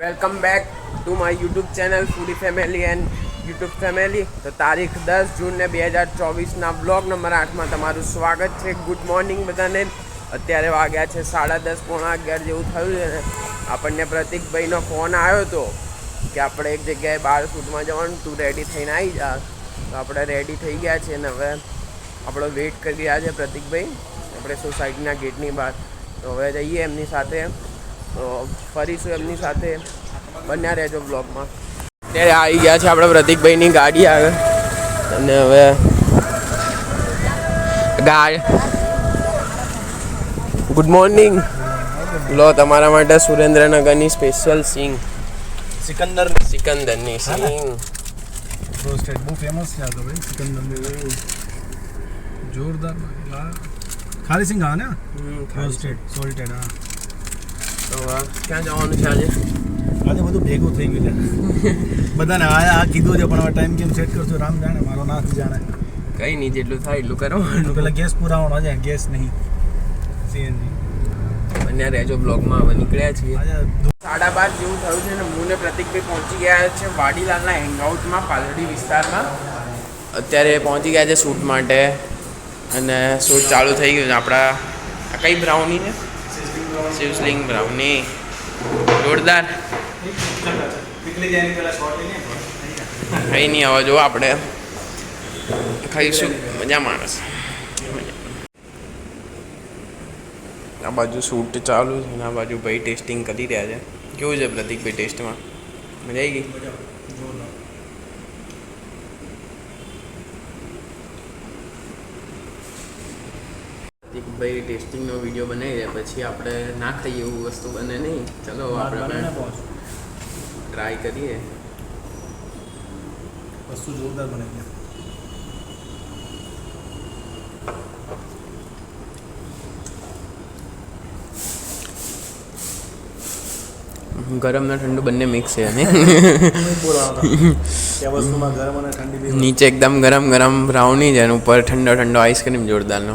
Welcome back to my YouTube channel foodie family and YouTube family તો તારીખ દસ જૂનને બે હજાર ચોવીસના બ્લોગ નંબર આઠમાં તમારું સ્વાગત છે. ગુડ મોર્નિંગ બધાને. અત્યારે વાગ્યા છે સાડા દસ, પોણા અગિયાર જેવું થયું છે ને, આપણને પ્રતિકભાઈનો ફોન આવ્યો હતો કે આપણે એક જગ્યાએ બહાર શૂટમાં જવાનું, તું રેડી થઈને આવી જા. તો આપણે રેડી થઈ ગયા છે ને હવે આપણો વેઇટ કરી રહ્યા છે પ્રતિકભાઈ. આપણે સોસાયટીના ગેટની બહાર. તો હવે જઈએ એમની સાથે. તો ફરીશું એમની સાથે. બન્યા રહેજો બ્લોગમાં અત્યારે આવી ગયા છે આપણે પ્રતિકભાઈની ગાડી આવે અને હવે ગાડ ગુડ મોર્નિંગ લો તમારા માટે સુરેન્દ્રનગરની સ્પેશિયલ સિંગ સિકંદર સિકંદરની સિંગ રોસ્ટેડ બહુ ફેમસ છે આ તો ભાઈ સિકંદરની જોરદાર ખાલી સિંગ હા ને રોસ્ટેડ સોલ્ટેડ હા. તો ક્યાં જવાનું છે આજે? આજે બધું ભેગું થઈ ગયું છે. બધાને આ આ કીધું છે પણ હવે ટાઈમ કેમ સેટ કરશું? રામ જાણે મારો નાથ જાણે. કઈ નહીં જેટલું થાય એટલું કરવાનું. પેલા ગેસ પુરાવાનો છે ગેસ નહીં. સીએનજી બન્યા રહેજો બ્લોગમાં હવે નીકળ્યા છીએ. સાડા બાર જેવું થયું છે ને હું ને પ્રતિકભાઈ પહોંચી ગયા છે વાડીલાલના હેંગઆઉટમાં પાલડી વિસ્તારમાં. અત્યારે પહોંચી ગયા છે શૂટ માટે. અને શૂટ ચાલુ થઈ ગયું છે આપણા આ કઈ બ્રાઉની છે? શિવસ્લિંગ બ્રાઉની જોરદાર. કંઈ નહીં, હવે જો આપણે. ખાઈશું. મજા માણસ. આ બાજુ શૂટ ચાલુ છે અને આ બાજુ ભાઈ ટેસ્ટિંગ કરી રહ્યા છે. કેવું છે પ્રતિકભાઈ ટેસ્ટમાં? મજા આવી ગઈ? પ્રતિકભાઈ ટેસ્ટિંગનો વીડિયો બનાવી રહ્યા પછી આપણે ના ખાઈએ એવું વસ્તુ બને નહીં. ચલો આપણે ટ્રાય કરીએ. વસ્તુ જોરદાર બને ગરમ ને ઠંડુ બંને મિક્સ છે અને નીચે એકદમ ગરમ ગરમ બ્રાઉની છે અને ઉપર ઠંડો ઠંડો આઈસ્ક્રીમ જોરદારનો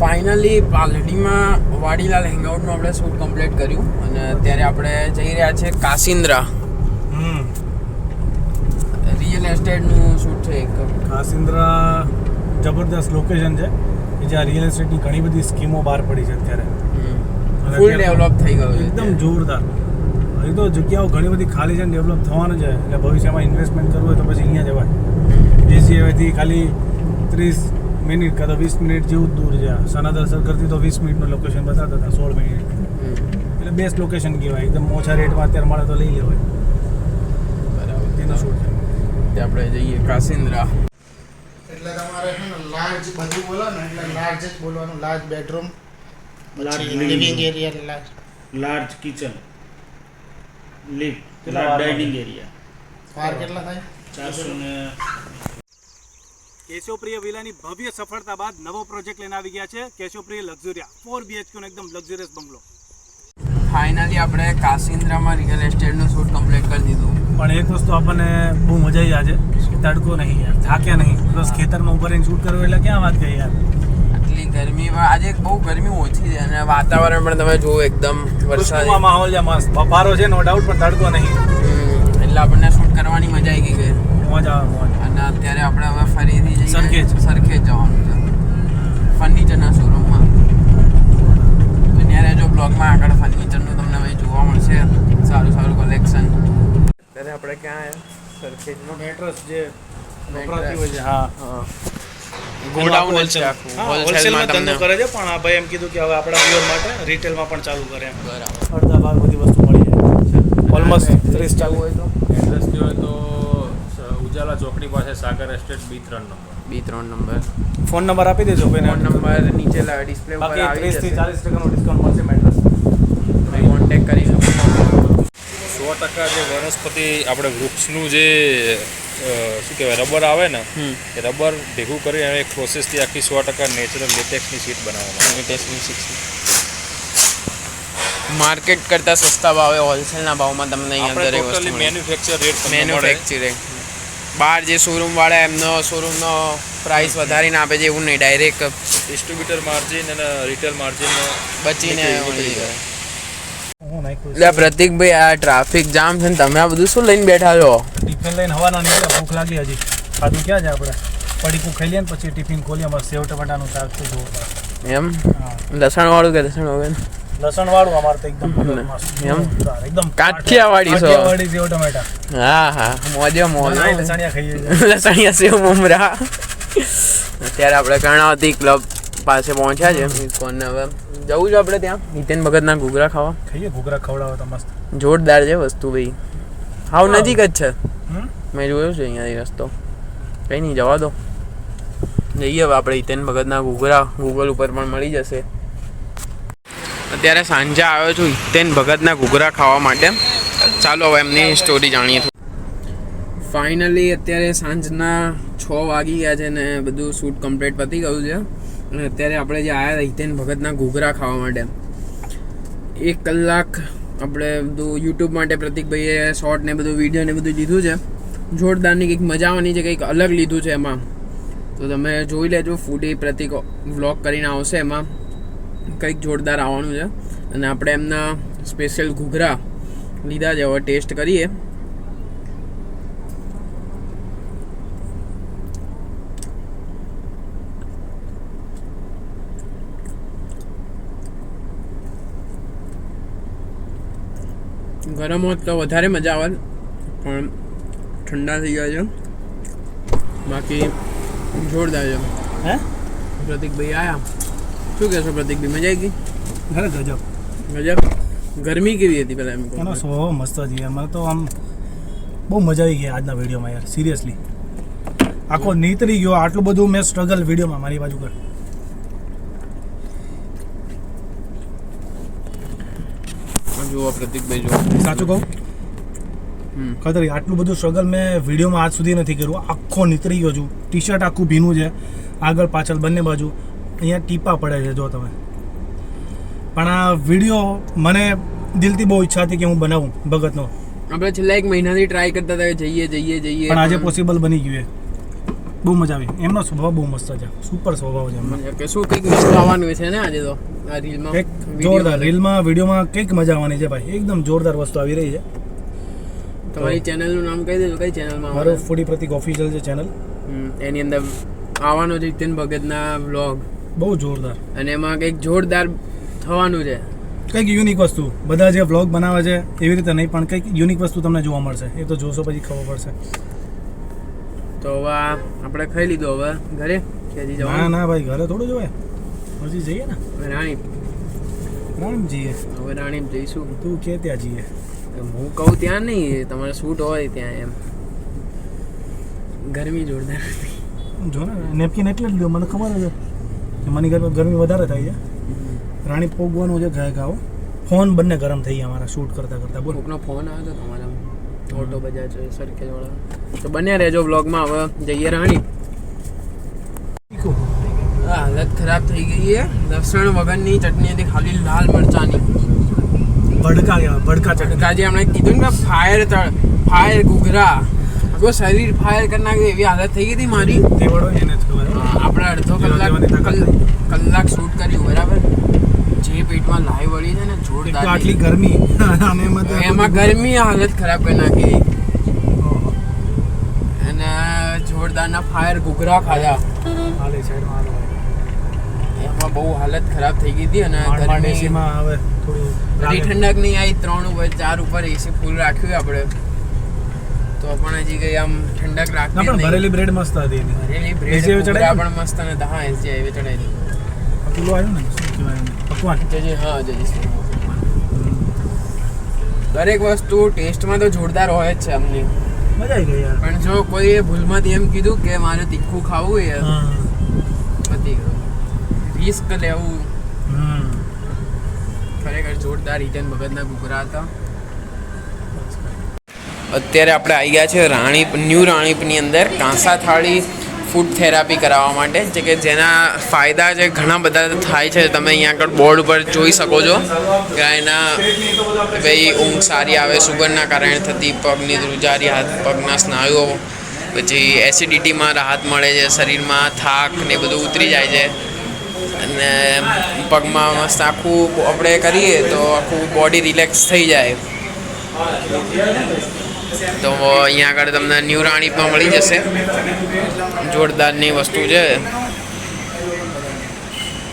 ફાઇનલી પાલડીમાં વાડીલાલ હેંગઆઉટનું આપણે શૂટ કમ્પ્લીટ કર્યું અને અત્યારે આપણે જઈ રહ્યા છે કાસિન્દ્રા રિયલ એસ્ટેટનું શૂટ છે એક. કાસિન્દ્રા જબરદસ્ત લોકેશન છે કે જ્યાં રિયલ એસ્ટેટની ઘણી બધી સ્કીમો બહાર પડી છે અત્યારે. ફૂલ ડેવલપ થઈ ગયું એકદમ જોરદાર. હજી તો જગ્યાઓ ઘણી બધી ખાલી છે ડેવલપ થવાનું છે. એટલે ભવિષ્યમાં ઇન્વેસ્ટમેન્ટ કરવું હોય તો પછી અહીંયા જવાય. એસી હવેથી ખાલી ત્રીસ મિનિટ કાં તો વીસ મિનિટ જેવું જ દૂર છે. સનાતન સરકારથી તો વીસ મિનિટનું લોકેશન બતાવતા હતા સોળ મિનિટ એટલે બેસ્ટ લોકેશન કહેવાય. એકદમ ઓછા રેટમાં અત્યારે મળે તો લઈ લેવાય. બરાબર. તેનો શૂટ છે? આપણે જઈએ કાસિન્દ્રા એટલે તમારે છે ને લાર્જ બધું બોલો ને એટલે લાર્જ જ બોલવાનું લાર્જ બેડરૂમ પછી living area large large kitchen lift large dining area વાર કેટલા થાય? ચારસો ને કેશવપ્રિય વિલાની ભવ્ય સફળતા બાદ નવો પ્રોજેક્ટ લઈને આવી ગયા છે કેશવપ્રિય લક્ઝુરિયા. ફોર બીએચકે નો એકદમ લક્ઝુરિયસ બંગલો. ફાઇનલી આપણે કાસિન્દ્રામાં રિયલ એસ્ટેટનું શૂટ કમ્પ્લીટ કરી દીધું. પણ એક વસ્તુ આપણને બહુ મજા આવી આજે તડકો નહીં યાર થાક્યા નહીં. પ્લસ ખેતરમાં ઊભા રહીને શૂટ કરવું એટલે ક્યાં વાત કહી યાર? આટલી ગરમીમાં આજે બહુ ગરમી ઓછી છે અને વાતાવરણ પણ તમે જુઓ એકદમ વરસાદ. માહોલ છે મસ્ત. બફારો છે નો ડાઉટ પણ તડકો નહીં. એટલે આપણને શૂટ કરવાની મજા આવી ગઈ ગઈ મોજ અને અત્યારે આપણે હવે ફરીથી સરખેજ. સરખેજ જવાનું છે. ફર્નિચરના શોરૂમમાં અત્યારે જો બ્લોગમાં આગળ ફર્નિચરનું તમને હવે જોવા મળશે. સારું સારું કલેક્શન અત્યારે આપણે ક્યાં સરખેજનો. મેટ્રસ જે વપરાતી હોય છે હા. હા. ગોડાઉન હોલસેલ છે આખું હા, હોલસેલમાં ધંધો કરે છે પણ આ ભાઈ એમ કીધું કે હવે આપણા વ્યૂઅર માટે રિટેલમાં પણ ચાલુ કરે એમ. બરાબર. અડધા ભાગ બધી વસ્તુ મળી જાય. ઓલમોસ્ટ ત્રીસ ચાલુ હોય તો? એડ્રેસ જો હોય તો ઉજાલા ચોકડી પાસે સાગર એસ્ટેટ બી ત્રણ નંબર. બી ત્રણ નંબર. ફોન નંબર આપી દેજો કોઈને. ફોન નંબર નીચે ડિસ્પ્લે ઉપર બાકી આવી ત્રીસથી જશે. ચાલીસ ટકાનો ડિસ્કાઉન્ટ મળશે મેટ્રસ તમે કોન્ટેક્ટ કરી શકો સો ટકા જે વનસ્પતિ આપણે વૃક્ષનું જે શું કહેવાય રબર આવે ને એ રબર ભેગું કરી અને એક પ્રોસેસથી આખી સો ટકા નેચરલ લેટેક્સની સીટ બનાવવામાં માર્કેટ કરતાં સસ્તા ભાવે હોલસેલના ભાવમાં તમને દરેક વસ્તુ ટોટલી મેન્યુફેક્ચર રેટ મેન્યુફેક્ચરિંગ બહાર જે શોરૂમ વાળા એમનો શોરૂમનો પ્રાઇસ વધારીને આપે છે એવું નહીં ડાયરેક્ટ ડિસ્ટ્રીબ્યુટર માર્જિન અને રિટેલ માર્જિન બચીને એટલે પ્રતિકભાઈ આ ટ્રાફિક જામ છે ને તમે આ બધું શું લઈને બેઠા છો? ટિફિન લઈને હવાના નીકળ્યા ભૂખ લાગી હજી. ખાધું ક્યાં છે આપણે? પડીકું ખાઈ લઈએ ને પછી ટિફિન ખોલીએ અમારે સેવ ટમાટાનું શાક જોવું પડે એમ? લસણ વાળું કે લસણ વગર લસણ વાળું અમારે તો એકદમ. એમ? એકદમ કાઠિયાવાડી. કાઠિયાવાડી સેવ ટમેટા. હા હા. મોજે મોજો. લસણિયા ખાઈએ. લસણિયા સેવ મમરા. અત્યારે આપણે કર્ણાવતી ક્લબ પાસે પહોંચ્યા છે. ઇસ્કોનને હવે જવું છે આપણે ત્યાં? નીતિન ભગતના ઘૂઘરા ખાવા. ખાઈએ ઘૂઘરા ખવડાવો તો મસ્ત. જોરદાર છે વસ્તુ ભાઈ. હાવ નજીક જ છે? મેં જોયું છે અહીંયાથી રસ્તો કંઈ નહીં જવા દો જઈએ હવે આપણે હિતેન ભગતના ઘૂઘરા ગૂગલ ઉપર પણ મળી જશે અત્યારે સાંજે આવ્યો છું હિતેન ભગતના ઘૂઘરા ખાવા માટે. ચાલો હવે એમની સ્ટોરી જાણીએ ફાઇનલી અત્યારે સાંજના છ વાગી ગયા છે ને બધું શૂટ કમ્પ્લીટ પતી ગયું છે. અને અત્યારે આપણે જે આવ્યા હતા હિતેન ભગતના ઘૂઘરા ખાવા માટે. એક કલાક આપણે બધું યુટ્યુબ માટે પ્રતિકભાઈએ શોર્ટ ને બધું વીડિયો ને બધું લીધું છે. જોરદારની કંઈક મજા આવવાની છે કંઈક અલગ લીધું છે એમાં. તો તમે જોઈ લેજો ફૂડી પ્રતિક વ્લોગ કરીને આવશે એમાં. કંઈક જોરદાર આવવાનું છે. અને આપણે એમના સ્પેશિયલ ઘૂઘરા લીધા છે. હવે ટેસ્ટ કરીએ. ગરમ હોત તો વધારે મજા આવે પણ ઠંડા થઈ ગયા છે. બાકી જોરદાર છે. હે? પ્રતિકભાઈ આયા. શું કહેશો પ્રતિકભાઈ મજા આવી ગઈ? ગજબ. ગજબ? ગરમી કેવી હતી પેલા એમ. એનો સ્વભાવ મસ્ત હતી અમારે તો આમ બહુ મજા આવી ગઈ આજના વિડીયોમાં યાર સિરિયસલી આખો નીતરી ગયો આટલું બધું મેં સ્ટ્રગલ વિડીયોમાં મારી બાજુ કર. જુઓ પ્રતિકભાઈ જુઓ. સાચું કહું. ખતરી આટલું બધું સ્ટ્રગલ મેં વિડીયોમાં આજ સુધી નથી કર્યું. આખો નીતરી ગયો છું. ટી શર્ટ આખું ભીનું છે. આગળ પાછળ બંને બાજુ અહીંયા ટીપા પડે છે જો તમે. પણ આ વીડિયો મને દિલથી બહુ ઈચ્છા હતી કે હું બનાવું ભગતનો. આપણે છેલ્લા એક મહિનાથી ટ્રાય કરતા હતા જઈએ જઈએ જઈએ. પણ આજે પોસિબલ બની ગયું એ. બહુ મજા આવી. એમનો સ્વભાવ બહુ મસ્ત છે. સુપર સ્વભાવ છે એમનો. કે શું કંઈક મસ્ત આવવાનું છે ને આજે તો? આ રીલમાં? એક જોરદાર રીલમાં વિડીયોમાં કંઈક મજા આવવાની છે ભાઈ. એકદમ જોરદાર વસ્તુ આવી રહી છે. તમારી ચેનલનું નામ કહી દેજો. કઈ ચેનલમાં મારું ફૂડી પ્રતિક ઓફિશિયલ છે ચેનલ. એની અંદર આવવાનો છે જીતેન ભગતના વ્લોગ બહુ જોરદાર. અને એમાં કંઈક જોરદાર થવાનું છે. કંઈક યુનિક વસ્તુ. બધા જે વ્લોગ બનાવે છે એવી રીતે નહીં પણ કંઈક યુનિક વસ્તુ તમને જોવા મળશે. એ તો જોશો પછી ખબર પડશે. તો હવે આપણે ખાઈ લીધો હવે. ઘરે? કે હજી ના ના ભાઈ ઘરે થોડું જવાય. હજી જઈએ ને? હવે રાણી. રામ જઈએ. હવે રાણી જઈશું. તું કે ત્યાં જઈએ. હું કહું ત્યાં નહીં તમારે શૂટ હોય ત્યાં એમ. ગરમી જોરદાર હતી. જો ને નેપકિન એટલે જ મને ખબર છે કે મને ગરમી વધારે થાય છે. રાણી પોગવાનું છે ગાય ગાઓ ફોન બંને ગરમ થઈ ગયા અમારા શૂટ કરતા કરતા બોલો. કોકનો ફોન આવ્યો હતો તમારા ઓટો બજાર સરખેજ વાળા. તો બન્યા રહેજો બ્લોગમાં હવે. જઈએ રાણી. હાલત ખરાબ થઈ ગઈ છે. લસણ વગરની ચટણી હતી ખાલી લાલ મરચાની. ભડકા ગયા ભડકા ચટકા જે હમણાં કીધું ને ફાયર ફાયર ઘૂઘરા. આખું શરીર ફાયર કરી નાખે એવી હાલત થઈ ગઈ હતી મારી. આપણે અડધો કલાક કલાક શૂટ કર્યું બરાબર? જે પેટમાં લાઈ વળી છે ને જોરદાર આટલી ગરમી. અને એમાં ગરમી. હાલત ખરાબ કરી નાખી. અને જોરદારના ફાયર ઘૂઘરા ખાધા. એમાં બહુ હાલત ખરાબ થઈ ગઈ હતી અને ગરમીમાં હવે થોડું ઠંડક નહીં આવી ત્રણ ઉપર ચાર ઉપર એસી ફૂલ રાખ્યું આપણે. તો પણ હજી કઈ આમ ઠંડક રાખતી પણ ભરેલી બ્રેડ મસ્ત હતી ભરેલી બ્રેડ પણ મસ્ત અને હા એસી હાઈવે ચડાવી. પેલું આવ્યું ને? શું કહેવાય પકવાન જજી હા જજી દરેક વસ્તુ ટેસ્ટમાં તો જોરદાર હોય જ છે અમને. મજા આવી ગઈ યાર. પણ જો કોઈએ ભૂલમાંથી એમ કીધું કે મારે તીખું ખાવું એ ગયું. રિસ્ક લેવું. ખરેખર જોરદાર હિતેન ભગતના કુકરા હતા. અત્યારે આપણે આવી ગયા છે રાણીપ ન્યૂ રાણીપની અંદર. કાંસા થાળી ફૂડ થેરાપી કરાવવા માટે, જે કે જેના ફાયદા જે ઘણા બધા થાય છે. તમે અહીંયા આગળ બોર્ડ ઉપર જોઈ શકો છો કે એના ભાઈ ઊંઘ સારી આવે સુગરના કારણે થતી પગની ધ્રુજારી, હાથ પગના સ્નાયુઓ, પછી એસિડિટીમાં રાહત મળે છે, શરીરમાં થાક ને બધું ઉતરી જાય છે. અને પગમાં મસ્ત આખું આપણે કરીએ તો આખું બોડી રિલેક્સ થઈ જાય. તો અહીંયા આગળ તમને ન્યૂ પણ મળી જશે. જોરદારની વસ્તુ છે.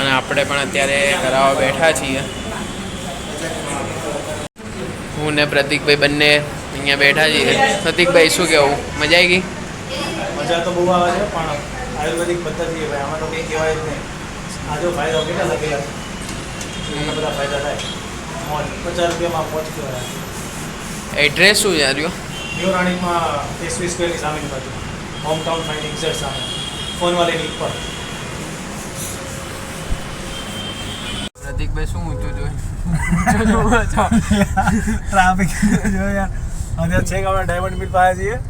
અને આપણે પણ અત્યારે કરાવવા બેઠા છીએ. હું ને પ્રતિકભાઈ બંને અહીંયા બેઠા છીએ. પ્રતિકભાઈ, શું કહેવું મજા આવી ગઈ? મજા તો બહુ આવે છે, પણ આયુર્વેદિક પદ્ધતિ ભાઈ. આમાં તો કંઈ કહેવાય જ નહીં. આજે ફાયદો કેટલા લખેલા બધા ફાયદા થાય. પચાસ રૂપિયામાં પહોંચ કહેવાય. એડ્રેસ શું છે આર્યો? ન્યૂ રાણીમાં એસવી સ્ક્વેરની સામેની બાજુ. હોમ ટાઉન ફાઇન્ડિંગ સેટ સામે. ફોનવાળીની ઉપર. પ્રતિકભાઈ શું ઊંચું જોયું? ટ્રાફિક જો યાર. અત્યારે છેક આપણે ડાયમંડ મિલ પાસે છીએ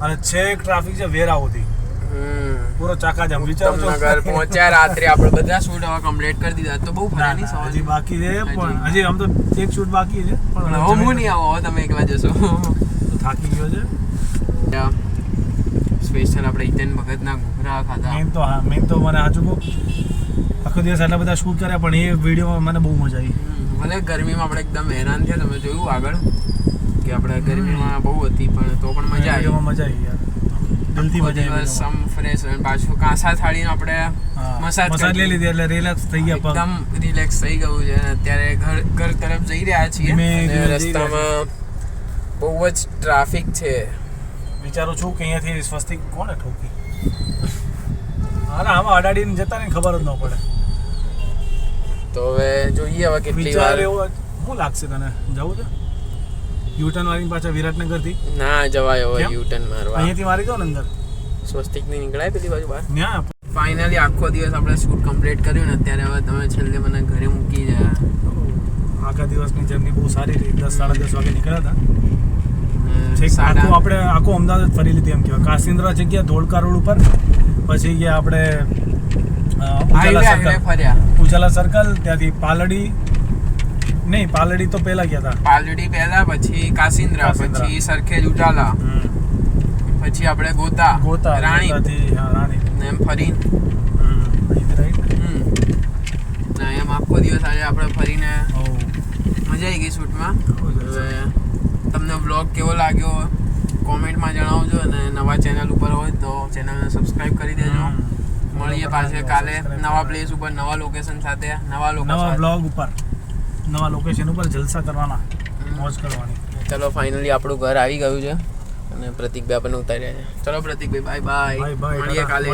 અને છેક ટ્રાફિક છે વેરાઓથી હમ. પૂરો ચાકાજામ વિચારો છો ઉત્તમનગર પહોંચ્યા રાત્રે આપણે બધા શૂટ હવે કમ્પ્લીટ કરી દીધા. તો બહુ ફરાની સવારે. હજી બાકી છે પણ હજી આમ તો એક શૂટ બાકી છે પણ હવે હું નહીં આવો તમે એકલા જશો. તો થાકી ગયો છે. સ્પેશિયલ આપણે હિતેન ભગતના ઘૂઘરા ખાધા. મેન તો હા મેં તો મને આજુ આખો દિવસ આટલા બધા શૂટ કર્યા પણ એ વિડીયોમાં મને બહુ મજા આવી. ભલે ગરમીમાં આપણે એકદમ હેરાન થયા તમે જોયું આગળ? કે આપણે ગરમીમાં બહુ હતી પણ તો પણ મજા આવી. મજા આવી યાર. દિલથી મજા આમ ફ્રેશ અને પાછું કાંસા થાળીને આપણે મસાજ કરી લીધી એટલે રિલેક્સ થઈ ગયા એકદમ રિલેક્સ થઈ ગયું છે અત્યારે ઘર ઘર તરફ જઈ રહ્યા છીએ રસ્તામાં બહુ જ ટ્રાફિક છે. વિચારું છું કે અહીંયાથી સ્વસ્તિક કોને ઠોકી? હા આમાં અડાડીને જતા ને ખબર જ ન પડે. તો હવે જોઈએ હવે કેટલી વાર. એવો શું લાગશે તને? જવું છે? યુટર્ન મારી પાછા વિરાટનગરથી? ના જવાય હોય? યુટર્ન મારવા. અહીંયાથી મારી દો ને અંદર. સ્વસ્તિકની નીકળાય પેલી બાજુ બહાર? ના. ફાઇનલી આખો દિવસ આપણે શૂટ કમ્પ્લીટ કર્યું ને અત્યારે હવે તમે છેલ્લે મને ઘરે મૂકી જાય આખા દિવસની જર્ની બહુ સારી રહી. દસ સાડા દસ વાગે નીકળ્યા હતા. આખું આપણે આખું અમદાવાદ ફરી લીધી એમ કહેવાય. કાસિન્દ્રા જગ્યા ધોળકા રોડ ઉપર. પછી ગયા આપણે ઉજાલા સર્કલ ત્યાંથી પાલડી નહીં પાલડી તો પહેલા ગયા હતા પાલડી પહેલા પછી કાસિન્દ્રા. પછી સરખેજ ઉટાલા પછી આપણે ગોતા ગોતા રાણી. રાણી. ને એમ ફરી એમ આખો દિવસ આજે આપણે ફરીને મજા આવી ગઈ શૂટમાં. તમને બ્લોગ કેવો લાગ્યો કોમેન્ટમાં જણાવજો અને નવા ચેનલ ઉપર હોય તો ચેનલને સબસ્ક્રાઇબ કરી દેજો. મળીએ પાછે કાલે નવા પ્લેસ ઉપર નવા લોકેશન સાથે નવા લોકો નવા બ્લોગ ઉપર. નવા લોકેશન ઉપર જલસા કરવાના મોજ કરવાની. ચલો ફાઇનલી આપણું ઘર આવી ગયું છે અને પ્રતિકભાઈ આપણને ઉતાર્યા છે. ચલો પ્રતિકભાઈ બાય બાય મળીએ કાલે.